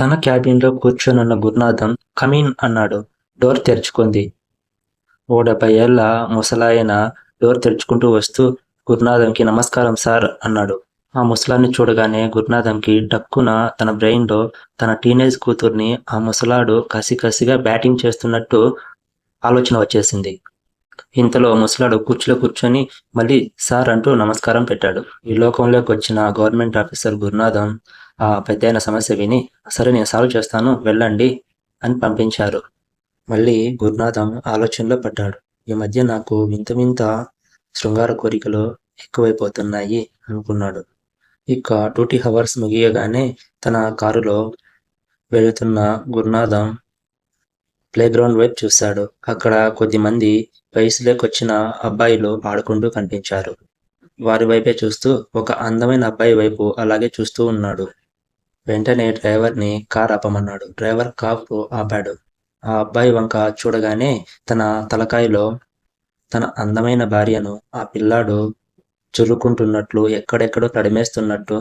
తన క్యాబిన్లో కూర్చొనున్న గురునాథం కమీన్ అన్నాడు. డోర్ తెరుచుకుంది. ఓ డెబ్బై ఏళ్ళ ముసలాయన డోర్ తెరుచుకుంటూ వస్తూ గురునాథంకి నమస్కారం సార్ అన్నాడు. ఆ ముసలాన్ని చూడగానే గురునాథంకి డక్కున తన బ్రెయిన్లో తన టీనేజ్ కూతుర్ని ఆ ముసలాడు కసి కసిగా బ్యాటింగ్ చేస్తున్నట్టు ఆలోచన వచ్చేసింది. ఇంతలో ముసలాడు కుర్చీలో కూర్చొని మళ్ళీ సార్ అంటూ నమస్కారం పెట్టాడు. ఈ లోకంలోకి వచ్చిన గవర్నమెంట్ ఆఫీసర్ గురునాథం ఆ పెద్ద సమస్య విని సరే నేను సాల్వ్ చేస్తాను వెళ్ళండి అని పంపించారు. మళ్ళీ గురునాథం ఆలోచనలో పడ్డాడు. ఈ మధ్య నాకు వింత వింత శృంగార కోరికలు ఎక్కువైపోతున్నాయి అనుకున్నాడు. ఇక డ్యూటీ హవర్స్ ముగియగానే తన కారులో వెళుతున్న గురునాథం ప్లే గ్రౌండ్ వైపు చూశాడు. అక్కడ కొద్దిమంది వయసులోకొచ్చిన అబ్బాయిలు ఆడుకుంటూ కనిపించారు. వారి వైపే చూస్తూ ఒక అందమైన అబ్బాయి వైపు అలాగే చూస్తూ ఉన్నాడు. వెంటనే డ్రైవర్ని కార్ ఆపమన్నాడు. డ్రైవర్ కాపు ఆపాడు. ఆ అబ్బాయి వంక చూడగానే తన తలకాయలో తన అందమైన భార్యను ఆ పిల్లాడు చురుకుంటున్నట్లు ఎక్కడెక్కడో తడిమేస్తున్నట్టు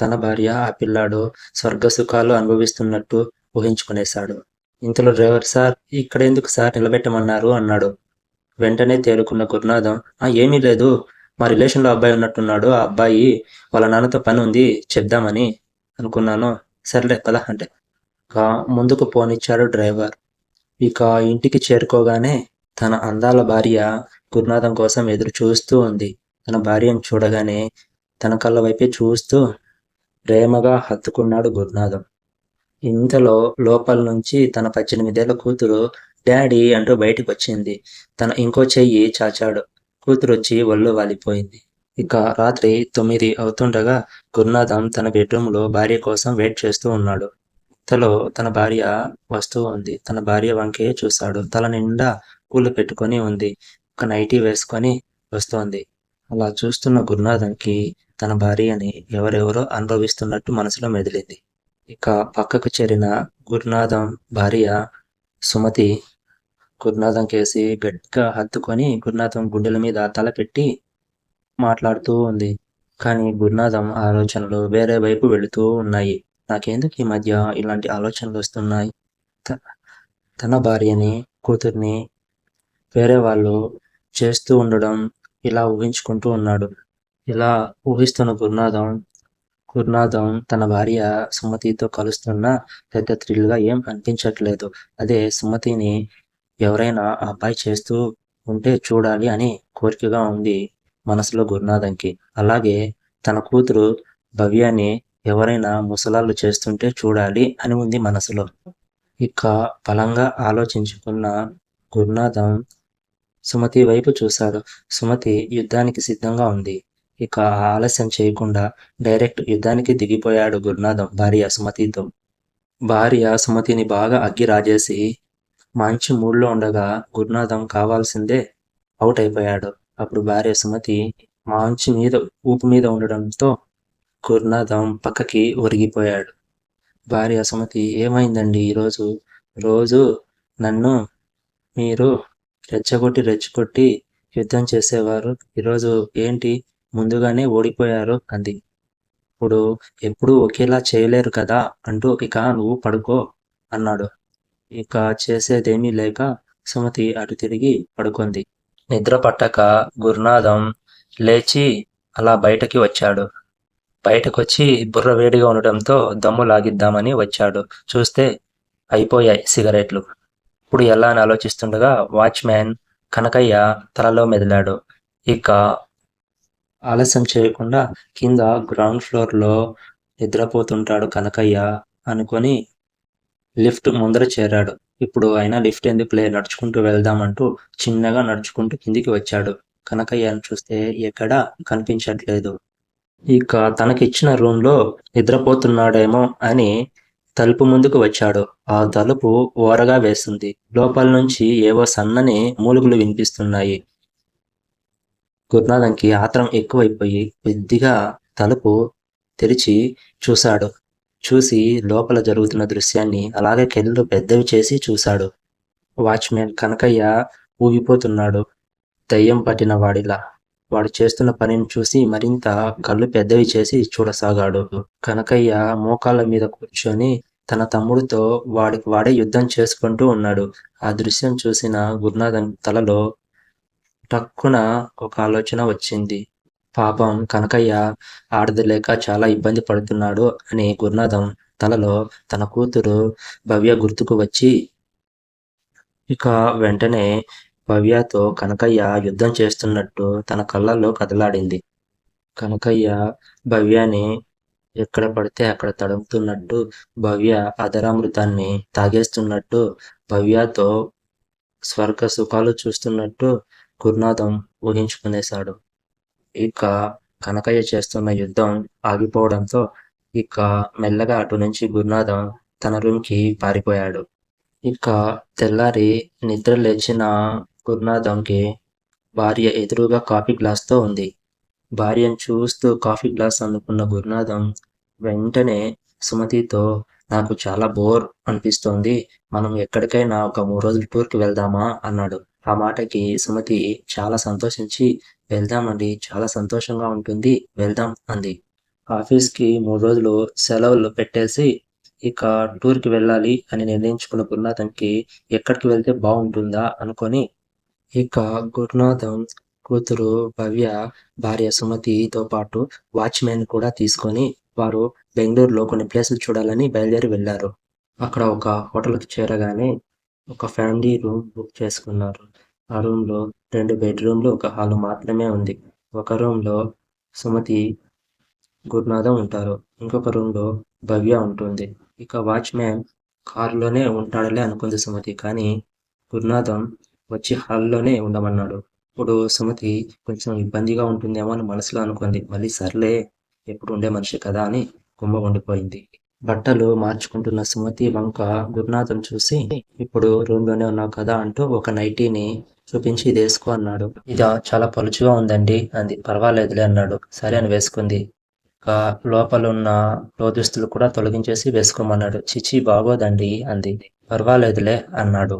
తన భార్య ఆ పిల్లాడు స్వర్గ సుఖాలు అనుభవిస్తున్నట్టు ఊహించుకునేశాడు. ఇంతలో డ్రైవర్ సార్ ఇక్కడ ఎందుకు సార్ నిలబెట్టమన్నారు? అన్నాడు. వెంటనే తేరుకున్న గురునాథం ఆ ఏమీ లేదు. మా రిలేషన్లో అబ్బాయి ఉన్నట్టున్నాడు. ఆ అబ్బాయి వాళ్ళ నాన్నతో పని ఉంది చెప్దామని అనుకున్నాను. సర్లే పద అంటే. కా ముందుకు పోనిచ్చాడు డ్రైవర్. ఇక ఇంటికి చేరుకోగానే తన అందాల భార్య గురునాథం కోసం ఎదురు చూస్తూ ఉంది. తన భార్యను చూడగానే తన కళ్ళ వైపే చూస్తూ ప్రేమగా హత్తుకున్నాడు గురునాథం. ఇంతలో లోపల నుంచి తన పద్దెనిమిదేళ్ళ కూతురు డాడీ అంటూ బయటికి వచ్చింది తన ఇంకో చెయ్యి చాచాడు. కూతురు వచ్చి ఒళ్ళు వాలిపోయింది. ఇక రాత్రి తొమ్మిది అవుతుండగా గురునాథం తన బెడ్రూమ్లో భార్య కోసం వెయిట్ చేస్తూ ఉన్నాడు. ఇంతలో తన భార్య వస్తూ ఉంది. తన భార్య వంకే చూశాడు తల నిండా పూలు పెట్టుకొని ఉంది. ఒక నైటీ వేసుకొని వస్తోంది. అలా చూస్తున్న గురునాథంకి తన భార్యని ఎవరెవరో అనుభవిస్తున్నట్టు మనసులో మెదిలింది. ఇక పక్కకు చేరిన గురునాథం భార్య సుమతి గురునాథం కేసి గట్టిగా హత్తుకొని గురునాథం గుండెల మీద తల పెట్టి మాట్లాడుతూ ఉంది. కానీ గురునాథం ఆలోచనలు వేరే వైపు వెళుతూ ఉన్నాయి. నాకెందుకు ఈ మధ్య ఇలాంటి ఆలోచనలు వస్తున్నాయి? త- తన భార్యని కూతుర్ని వేరే వాళ్ళు చేస్తూ ఉండడం ఇలా ఊహించుకుంటూ ఉన్నాడు. ఇలా ఊహిస్తున్న గురునాథం గురునాథం తన భార్య సుమతితో కలుస్తున్న పెద్ద థ్రిల్గా ఏం అనిపించట్లేదు. అదే సుమతిని ఎవరైనా ఆ అబ్బాయి చేస్తూ ఉంటే చూడాలి అని కోరికగా ఉంది. మనసులో గురునాథంకి. అలాగే తన కూతురు భవ్యాన్ని ఎవరైనా ముసలాళ్ళు చేస్తుంటే చూడాలి అని ఉంది మనసులో. ఇక బలంగా ఆలోచించుకున్న గురునాథం సుమతి వైపు చూశాడు. సుమతి యుద్ధానికి సిద్ధంగా ఉంది. ఇక ఆలస్యం చేయకుండా డైరెక్ట్ యుద్ధానికి దిగిపోయాడు గురునాథం భార్య సుమతితో. భార్య సుమతిని బాగా అగ్గి రాజేసి మంచి మూడ్లో ఉండగా గురునాథం కావాల్సిందే అవుట్ అయిపోయాడు. అప్పుడు భార్య సుమతి మంచి మీద ఊపు మీద ఉండడంతో కురునాథం పక్కకి ఒరిగిపోయాడు. భార్య సుమతి ఏమైందండి ఈరోజు? రోజు నన్ను మీరు రెచ్చగొట్టి రెచ్చగొట్టి యుద్ధం చేసేవారు. ఈరోజు ఏంటి? ముందుగానే ఓడిపోయారు అంది. ఇప్పుడు ఎప్పుడూ ఒకేలా చేయలేరు కదా? అంటూ ఇక నువ్వు పడుకో అన్నాడు. ఇక చేసేదేమీ లేక సుమతి అటు తిరిగి పడుకుంది. నిద్ర పట్టక గురునాథం లేచి అలా బయటకి వచ్చాడు. బయటకొచ్చి బుర్ర వేడిగా ఉండటంతో దమ్ము లాగిద్దామని వచ్చాడు. చూస్తే అయిపోయాయి సిగరెట్లు. ఇప్పుడు ఎలా అని ఆలోచిస్తుండగా వాచ్మ్యాన్ కనకయ్య తలలో మెదిలాడు. ఇక ఆలస్యం చేయకుండా కింద గ్రౌండ్ ఫ్లోర్లో నిద్రపోతుంటాడు కనకయ్య అనుకొని లిఫ్ట్ ముందర చేరాడు. ఇప్పుడు ఆయన లిఫ్ట్ ఎందుకులే నడుచుకుంటూ వెళ్దామంటూ చిన్నగా నడుచుకుంటూ కిందికి వచ్చాడు. కనకయ్యను చూస్తే ఎక్కడా కనిపించట్లేదు. ఇక తనకిచ్చిన రూమ్లో నిద్రపోతున్నాడేమో అని తలుపు ముందుకు వచ్చాడు. ఆ తలుపు ఓరగా వేస్తుంది. లోపల నుంచి ఏవో సన్నని మూలుగులు వినిపిస్తున్నాయి. గురునాథంకి ఆత్రం ఎక్కువైపోయి కొద్దిగా తలుపు తెరిచి చూశాడు. చూసి లోపల జరుగుతున్న దృశ్యాన్ని అలాగే కెళ్ళు పెద్దవి చేసి చూశాడు. వాచ్మెన్ కనకయ్య ఊగిపోతున్నాడు. దయ్యం పట్టిన వాడిలా. వాడు చేస్తున్న పనిని చూసి మరింత కళ్ళు పెద్దవి చేసి చూడసాగాడు. కనకయ్య మోకాళ్ళ మీద కూర్చొని తన తమ్ముడితో వాడికి వాడే యుద్ధం చేసుకుంటూ ఉన్నాడు. ఆ దృశ్యం చూసిన గురునాథన్ తలలో టక్కున ఒక ఆలోచన వచ్చింది. పాపం కనకయ్య ఆడది లేక చాలా ఇబ్బంది పడుతున్నాడు అని గురునాథం తలలో తన కూతురు భవ్య గుర్తుకు వచ్చి ఇక వెంటనే భవ్యతో కనకయ్య యుద్ధం చేస్తున్నట్టు తన కళ్ళల్లో కదలాడింది. కనకయ్య భవ్యాని ఎక్కడ పడితే అక్కడ తడుముతున్నట్టు భవ్య అధరామృతాన్ని తాగేస్తున్నట్టు భవ్యతో స్వర్గ సుఖాలు చూస్తున్నట్టు గురునాథం ఊహించుకునేశాడు. ఇక కనకయ్య చేస్తున్న యుద్ధం ఆగిపోవడంతో ఇక మెల్లగా అటు నుంచి గురునాథం తన రూమ్కి పారిపోయాడు. ఇక తెల్లారి నిద్ర లేచిన గురునాథంకి భార్య ఎదురుగా కాఫీ గ్లాస్తో ఉంది. భార్యను చూస్తూ కాఫీ గ్లాస్ అందుకున్న గురునాథం వెంటనే సుమతితో నాకు చాలా బోర్ అనిపిస్తోంది. మనం ఎక్కడికైనా ఒక మూడు రోజులు టూర్కి వెళ్దామా? అన్నాడు. ఆ మాటకి సుమతి చాలా సంతోషించి వెళ్దామండి చాలా సంతోషంగా ఉంటుంది వెళ్దాం అంది. ఆఫీస్కి మూడు రోజులు సెలవులు పెట్టేసి ఇక టూర్కి వెళ్ళాలి అని నిర్ణయించుకున్న గురునాథంకి ఎక్కడికి వెళ్తే బాగుంటుందా? అనుకొని ఇక గురునాథం కూతురు భవ్య భార్య సుమతితో పాటు వాచ్మెన్ కూడా తీసుకొని వారు బెంగళూరులో కొన్ని ప్లేసులు చూడాలని బయలుదేరి వెళ్ళారు. అక్కడ ఒక హోటల్కి చేరగానే ఒక ఫ్యామిలీ రూమ్ బుక్ చేసుకున్నారు. ఆ రూమ్లో రెండు బెడ్రూమ్లు ఒక హాల్ మాత్రమే ఉంది. ఒక రూమ్లో సుమతి గురునాథం ఉంటారు. ఇంకొక రూమ్లో భవ్య ఉంటుంది. ఇక వాచ్మ్యాన్ కారులోనే ఉంటాడులే అనుకుంది సుమతి. కానీ గురునాథం వచ్చి హాల్లోనే ఉండమన్నాడు. ఇప్పుడు సుమతి కొంచెం ఇబ్బందిగా ఉంటుందేమో అని మనసులో అనుకుంది. మళ్ళీ సర్లే ఎప్పుడు ఉండే మనిషి కదా అని గుమ్మగుండిపోయింది బట్టలు మార్చుకుంటున్న సుమతి వంక గురునాథం చూసి ఇప్పుడు రూమ్లోనే ఉన్నావు కదా అంటూ ఒక నైటీని చూపించి ఇది వేసుకో అన్నాడు. ఇది చాలా పలుచుగా ఉందండి అంది. పర్వాలేదులే అన్నాడు. సరే అని వేసుకుంది. ఇక లోపల ఉన్న లోదుస్తులు కూడా తొలగించేసి వేసుకోమన్నాడు. చిచి బాగోదండి అంది. పర్వాలేదులే అన్నాడు.